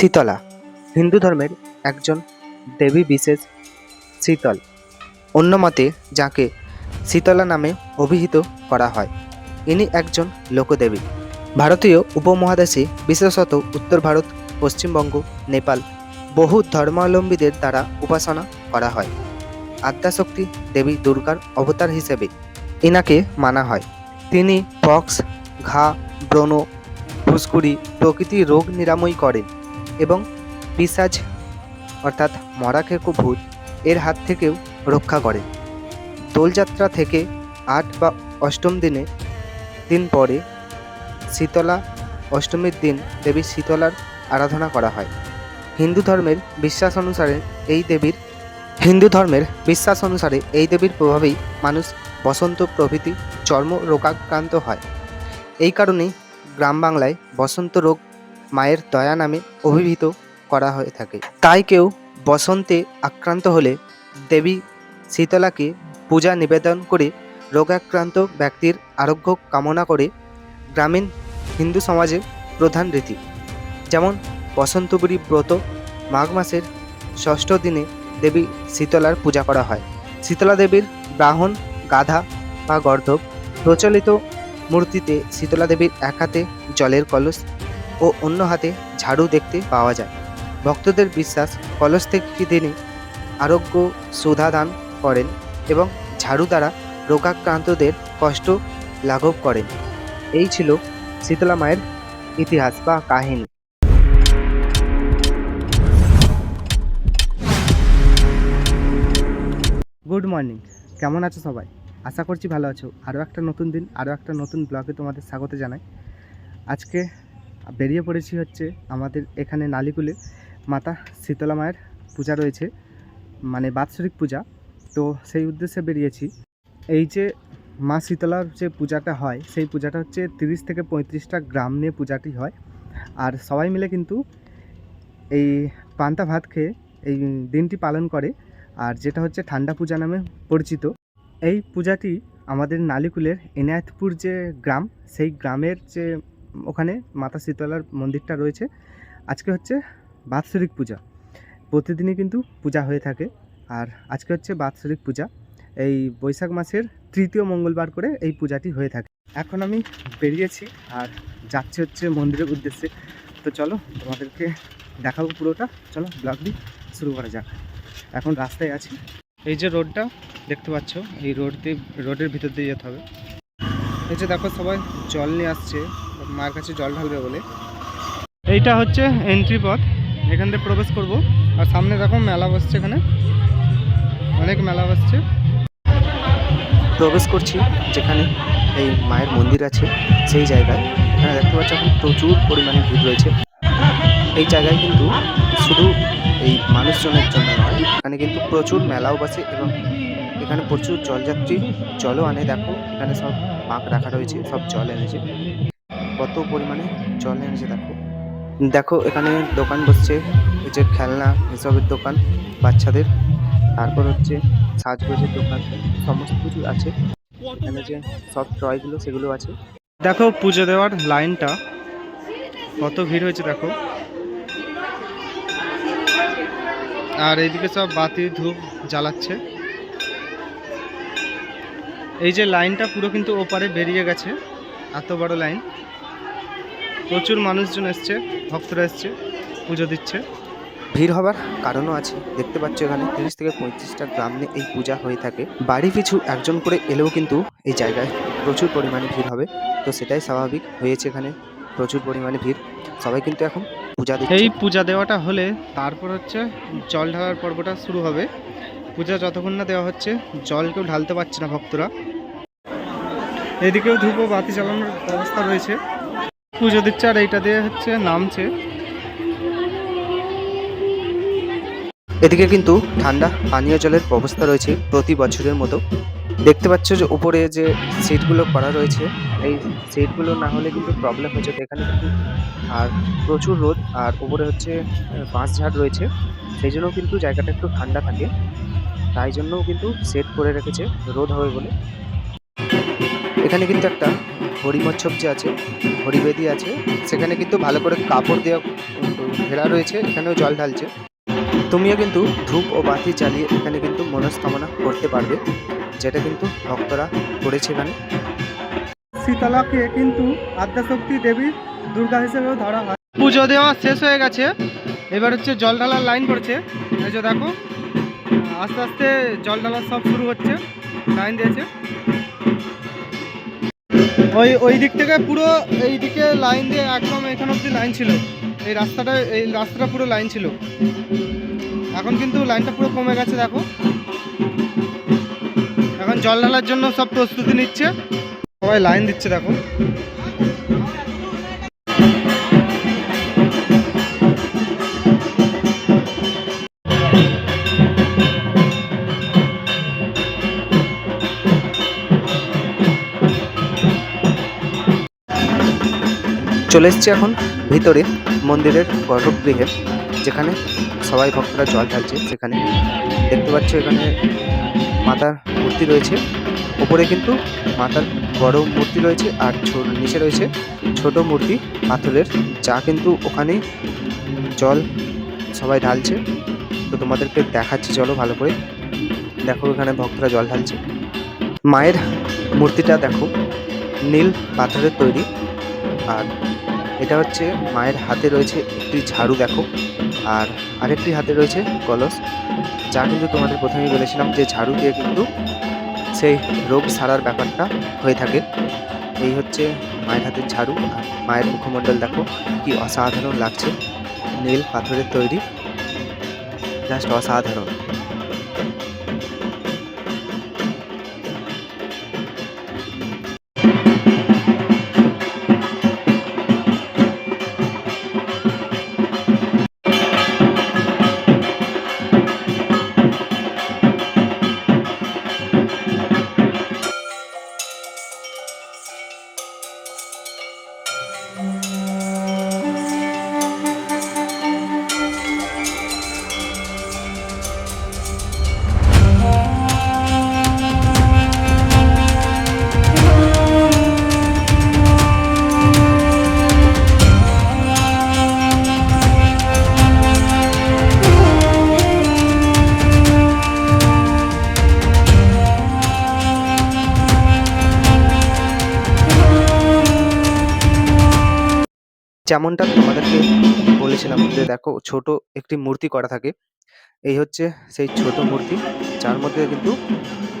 শীতলা। হিন্দু ধর্মের একজন দেবী বিশেষ শীতল। অন্য মতে যাকে শীতলা নামে অভিহিত করা হয়, ইনি একজন লোকদেবী। ভারতীয় উপমহাদেশে, বিশেষত উত্তর ভারত, পশ্চিমবঙ্গ, নেপাল, বহু ধর্মাবলম্বীদের দ্বারা উপাসনা করা হয়। আদ্যাশক্তি দেবী দুর্গার অবতার হিসেবে ইনাকে মানা হয়। তিনি পক্স, ঘা, ব্রণ ফুসকুড়ি প্রকৃতি রোগ নিরাময় করেন। এবং পিসাজ, অর্থাৎ মরাখেকো ভূত এর হাত থেকেও রক্ষা করে। দোলযাত্রা থেকে আট বা অষ্টম দিনে, দিন পরে শীতলা, অষ্টমীর দিন দেবী শীতলার আরাধনা করা হয়। হিন্দু ধর্মের বিশ্বাস অনুসারে এই দেবীর, হিন্দু ধর্মের বিশ্বাস অনুসারে এই দেবীর প্রভাবেই মানুষ বসন্ত প্রভৃতি চর্ম রোগাক্রান্ত হয়। এই কারণেই গ্রাম বাংলায় বসন্ত রোগ মায়ের দয়া নামে অভিহিত করা হয়ে থাকে। তাই কেউ বসন্তে আক্রান্ত হলে দেবী শীতলাকে পূজা নিবেদন করে রোগাক্রান্ত ব্যক্তির আরোগ্য কামনা করে গ্রামীণ হিন্দু সমাজের প্রধান রীতি। যেমন বসন্তপুরী ব্রত মাঘ মাসের ষষ্ঠ দিনে দেবী শীতলার পূজা করা হয়। শীতলা দেবীর ব্রাহ্মণ, গাধা বা গর্ধব প্রচলিত মূর্তিতে শীতলা দেবীর এক হাতে জলের কলস ও অন্য হাতে ঝাড়ু দেখতে পাওয়া যায়। ভক্তদের বিশ্বাস কলস থেকে তিনি আরোগ্য সুধা দান করেন এবং ঝাড়ু দ্বারা রোগাক্রান্তদের কষ্ট লাঘব করেন। এই ছিল শীতলা মায়ের ইতিহাস বা কাহিনী। Good morning. কেমন আছো সবাই? আশা করছি ভালো আছো। আরও একটা নতুন দিন, আরও একটা নতুন ব্লগে তোমাদের স্বাগত জানাই। আজকে বেরিয়ে পড়েছি হচ্ছে আমাদের এখানে নালিকুলে মাতা শীতলা মায়ের পূজা রয়েছে মানে বাৎসরিক পূজা। তো সেই উদ্দেশ্যে বেরিয়েছি। এই যে মা শীতলার যে পূজাটা হয়, সেই পূজাটা হচ্ছে তিরিশ থেকে পঁয়ত্রিশটা গ্রাম নিয়ে পূজাটি হয়। আর সবাই মিলে কিন্তু এই পান্তা ভাত খেয়ে এই দিনটি পালন করে। আর যেটা হচ্ছে ঠান্ডা পূজা নামে পরিচিত। এই পূজাটি আমাদের নালিকুলের এনায়েতপুর যে গ্রাম, সেই গ্রামের যে ওখানে মাতা শীতলার মন্দিরটা রয়েছে। আজকে হচ্ছে বাৎসরিক পূজা। প্রতিদিনই কিন্তু পূজা হয়ে থাকে। আর আজকে হচ্ছে বাৎসরিক পূজা। এই বৈশাখ মাসের তৃতীয় মঙ্গলবার করে এই পূজাটি হয়ে থাকে। এখন আমি বেরিয়েছি আর যাচ্ছি হচ্ছে মন্দিরের উদ্দেশ্যে। তো চলো, তোমাদেরকে দেখাবো পুরোটা। চলো ব্লগটি শুরু করা যাক। এখন রাস্তায় আছি। এই যে রোডটা, দেখতে পাচ্ছ? এই রোড দিয়ে, রোডের ভিতর দিয়ে যেতে হবে। এই যে দেখো, সবাই জল নিয়ে আসছে। মায়ের কাছে জল ঢালবে বলে। এইটা হচ্ছে এন্ট্রি পথ এখান থেকে প্রবেশ করব। আর সামনে দেখো মেলা বসছে এখানে। অনেক মেলা বসছে। প্রবেশ করছি যেখানে এই মায়ের মন্দির আছে সেই জায়গায়। এখানে দেখতে পাচ্ছ এখন প্রচুর পরিমাণে ভিড় রয়েছে। এই জায়গায় কিন্তু শুধু এই মানুষজনের জন্য নয় এখানে কিন্তু প্রচুর মেলাও বসে এবং এখানে প্রচুর জলযাত্রী জলও আনে। দেখো এখানে সব পাক রাখা রয়েছে সব জল এনেছে। কত পরিমাণে জল এনেছে দেখো। দেখো, এখানে দোকান বসছে, এই যে খেলনা, এসবের দোকান বাচ্চাদের। তারপর হচ্ছে সাজগোজের দোকান, সমস্ত কিছু আছে। এখানে যে সব টয়গুলো সেগুলো আছে। দেখো, পুজো দেওয়ার লাইনটা। কত ভিড় হয়েছে দেখো। আর এইদিকে সব বাতি, ধূপ জ্বালাচ্ছে। এই যে লাইনটা পুরো কিন্তু ওপারে বেরিয়ে গেছে, এত বড় লাইন। প্রচুর মানুষজন এসছে ভক্তরা এসছে পুজো দিচ্ছে। ভিড় হবার কারণও আছে দেখতে পাচ্ছ এখানে তিরিশ থেকে পঁয়ত্রিশটা গ্রাম নিয়ে এই পূজা হয়ে থাকে। বাড়ি পিছু একজন করে এলেও কিন্তু এই জায়গায় প্রচুর পরিমাণে ভিড় হবে তো সেটাই স্বাভাবিক হয়েছে এখানে প্রচুর পরিমাণে ভিড়। সবাই কিন্তু এখন পূজা দিচ্ছে। এই পূজা দেওয়াটা হলে তারপর হচ্ছে জল ঢালার পর্বটা শুরু হবে। পূজা যতক্ষণ না দেওয়া হচ্ছে জল কেউ ঢালতে পারছে না ভক্তরা। এদিকেও ধূপ ও বাতি জ্বালানোর ব্যবস্থা রয়েছে। পুজো দিচ্ছে আর এইটা দিয়ে হচ্ছে নামছে। এদিকে কিন্তু ঠান্ডা পানীয় জলের ব্যবস্থা রয়েছে প্রতি বছরের মতো। দেখতে পাচ্ছ যে উপরে যে সিটগুলো করা রয়েছে, এই সিটগুলো না হলে কিন্তু প্রবলেম হয়ে এখানে কিন্তু আর প্রচুর রোদ আর উপরে হচ্ছে বাঁশ ঝাড় রয়েছে। সেই জন্য কিন্তু জায়গাটা একটু ঠান্ডা থাকে। তাই জন্যও কিন্তু সেট করে রেখেছে, রোদ হবে বলে। এখানে কিন্তু একটা হরিমচ্ছব যে আছে, হরিবেদি আছে। সেখানে কিন্তু ভালো করে কাপড় দেওয়া, ঘেরা রয়েছে, এখানেও জল ঢালছে। তুমিও কিন্তু ধূপ ও বাতি জ্বালিয়ে এখানে কিন্তু মনস্কামনা করতে পারবে, যেটা কিন্তু ভক্তরা করেছে এখানে। শীতলাকে কিন্তু আদ্যাশক্তি দেবী দুর্গা হিসেবেও ধরা হয়। পুজো দেওয়া শেষ হয়ে গেছে। এবার হচ্ছে জল ঢালার লাইন পড়ছে। দেখো, আস্তে আস্তে জল ঢালার সব শুরু হচ্ছে। লাইন দিয়েছে। ওই ওই দিক থেকে পুরো এই দিকে লাইন দিয়ে একদম এখানে অব্দি লাইন ছিল। এই রাস্তাটা এই রাস্তাটা পুরো লাইন ছিল। এখন কিন্তু লাইনটা পুরো কমে গেছে, দেখো। এখন জল ঢালার জন্য সব প্রস্তুতি নিচ্ছে। সবাই লাইন দিচ্ছে, দেখো। চলে এসছি এখন ভিতরে মন্দিরের গর্ভগৃহে, যেখানে সবাই ভক্তরা জল ঢালছে। সেখানে দেখতে পাচ্ছ এখানে মাতার মূর্তি রয়েছে। ওপরে কিন্তু মাতার বড় মূর্তি রয়েছে আর ছোট নিচে রয়েছে ছোট মূর্তি পাথরের, যা কিন্তু ওখানে জল সবাই ঢালছে। তো তোমাদেরকে দেখাচ্ছি, চলো ভালো করে। দেখো এখানে ভক্তরা জল ঢালছে। মায়ের মূর্তিটা দেখো, নীল পাথরের তৈরি। আর এটা হচ্ছে মায়ের হাতে রয়েছে একটি ঝাড়ু, দেখো। আর আরেকটি হাতে রয়েছে কলস, যা কিন্তু তোমাদের প্রথমেই বলেছিলাম যে ঝাড়ু দিয়ে কিন্তু সেই রোগ সারার ব্যাপারটা হয়ে থাকে। এই হচ্ছে মায়ের হাতের ঝাড়ু। আর মায়ের মুখমণ্ডল, দেখো, কি অসাধারণ লাগছে। নীল পাথরের তৈরি। জাস্ট অসাধারণ। যেমনটা তোমাদেরকে বলেছিলাম যে দেখো ছোট একটি মূর্তি করা থাকে। এই হচ্ছে সেই ছোট মূর্তি। যার মধ্যে কিন্তু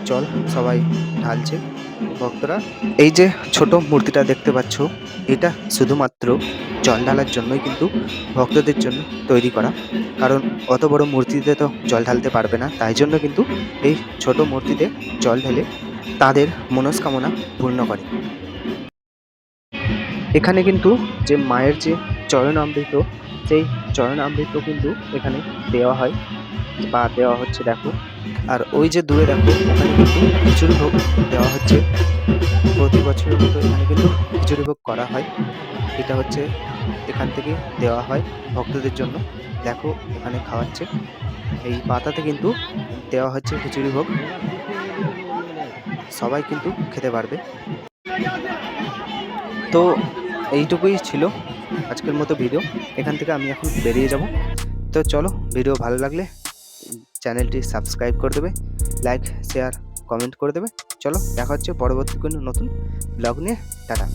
জল সবাই ঢালছে। ভক্তরা, এই যে ছোট মূর্তিটা দেখতে পাচ্ছ, এটা শুধুমাত্র জল ঢালার জন্যই কিন্তু ভক্তদের জন্য তৈরি করা। কারণ অত বড় মূর্তিতে তো জল ঢালতে পারবে না। তাই জন্য কিন্তু এই ছোট মূর্তিতে জল ঢেলে তাদের মনস্কামনা পূর্ণ করে। এখানে কিন্তু যে মায়ের যে চরণামৃত, সেই চরণামৃত কিন্তু এখানে দেওয়া হয়। বা দেওয়া হচ্ছে, দেখো। আর ওই যে দূরে, দেখো, ওখানে কিন্তু খিচুড়ি ভোগ দেওয়া হচ্ছে। প্রতি বছরের মতো এখানে কিন্তু খিচুড়ি ভোগ করা হয়। এটা হচ্ছে এখান থেকে দেওয়া হয় ভক্তদের জন্য। দেখো, এখানে খাওয়াচ্ছে। এই পাতাতে কিন্তু দেওয়া হচ্ছে খিচুড়ি ভোগ। সবাই কিন্তু খেতে পারবে। তো এইটুকুই ছিল আজকের মতো ভিডিও। এখান থেকে আমি এখন বেরিয়ে যাব। তো চলো, ভিডিও ভালো লাগলে চ্যানেলটি সাবস্ক্রাইব করে দেবে, লাইক, শেয়ার, কমেন্ট করে দেবে। চলো, দেখা হচ্ছে পরবর্তী কোনো নতুন ব্লগ নিয়ে। টাটা।